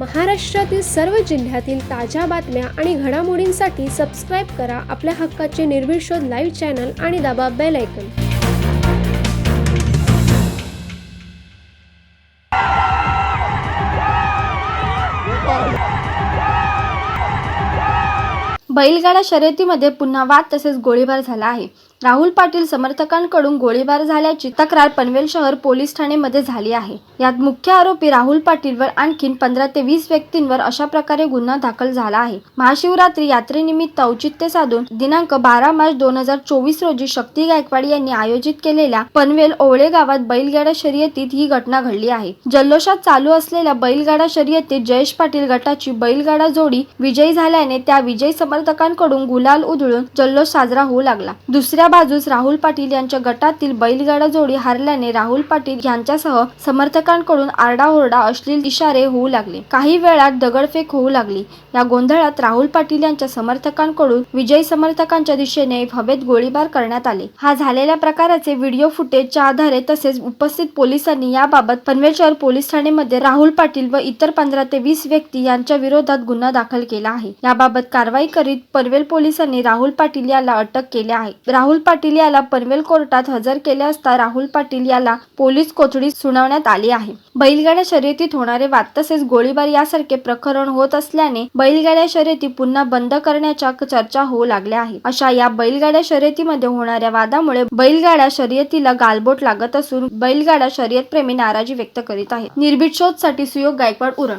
महाराष्ट्रातील सर्व जिल्ह्यातील ताज्या बातम्या आणि घडामोडींसाठी सबस्क्राईब करा आपल्या हक्काचे निर्भीड शोध लाईव्ह चॅनल आणि दाबा बेल ऐकन बैलगाडा शर्यतीमध्ये पुन्हा वाद तसेच गोळीबार झाला आहे. राहुल पाटील समर्थकांकडून गोळीबार झाल्याची तक्रार पनवेल शहर पोलीस ठाणेमध्ये झाली आहे. यात मुख्य आरोपी राहुल पाटीलवर आणखीन पंधरा ते वीस व्यक्तींवर अशा प्रकारे गुन्हा दाखल झाला आहे. महाशिवरात्री यात्रेनिमित्त औचित्य साधून दिनांक बारा मार्च दोन हजार चोवीस रोजी शक्ती गायकवाड यांनी आयोजित केलेल्या पनवेल ओवळे गावात बैलगाडा शर्यतीत ही घटना घडली आहे. जल्लोषात चालू असलेल्या बैलगाडा शर्यतीत जयेश पाटील गटाची बैलगाडा जोडी विजयी झाल्याने त्या विजयी समर्थकांकडून गुलाल उधळून जल्लोष साजरा होऊ लागला. दुसऱ्या बाजूस राहुल पाटील यांच्या गटातील बैलगाडा जोडी हारल्याने राहुल पाटील यांच्यासह समर्थकांकडून आरडाओरडा अश्लील इशारे होऊ लागले. काही वेळात दगडफेक होऊ लागली. या गोंधळात राहुल पाटील यांच्या समर्थकांकडून विजयी समर्थकांच्या दिशेने हवेत गोळीबार करण्यात आले. हा झालेल्या प्रकाराचे व्हिडिओ फुटेजच्या आधारे तसेच उपस्थित पोलिसांनी याबाबत पनवेल शहर पोलीस ठाणेमध्ये राहुल पाटील व इतर पंधरा ते वीस व्यक्ती यांच्या विरोधात गुन्हा दाखल केला आहे. याबाबत कारवाई करीत पनवेल पोलिसांनी राहुल पाटील याला अटक केली आहे. राहुल पाटील याला पनवेल कोर्टात हजर केले असता राहुल पाटील याला पोलीस कोठडी सुनावण्यात आली आहे. बैलगाड्या शर्यतीत होणारे वाद तसेच गोळीबार यासारखे प्रकरण होत असल्याने बैलगाड्या शर्यती पुन्हा बंद करण्याच्या चर्चा होऊ लागल्या आहे अशा या बैलगाड्या शर्यतीमध्ये होणाऱ्या वादामुळे बैलगाड्या शर्यतीला गालबोट लागत असून बैलगाडा शर्यतप्रेमी नाराजी व्यक्त करीत आहेत. निर्भीड शोधसाठी सुयोग गायकवाड उरण.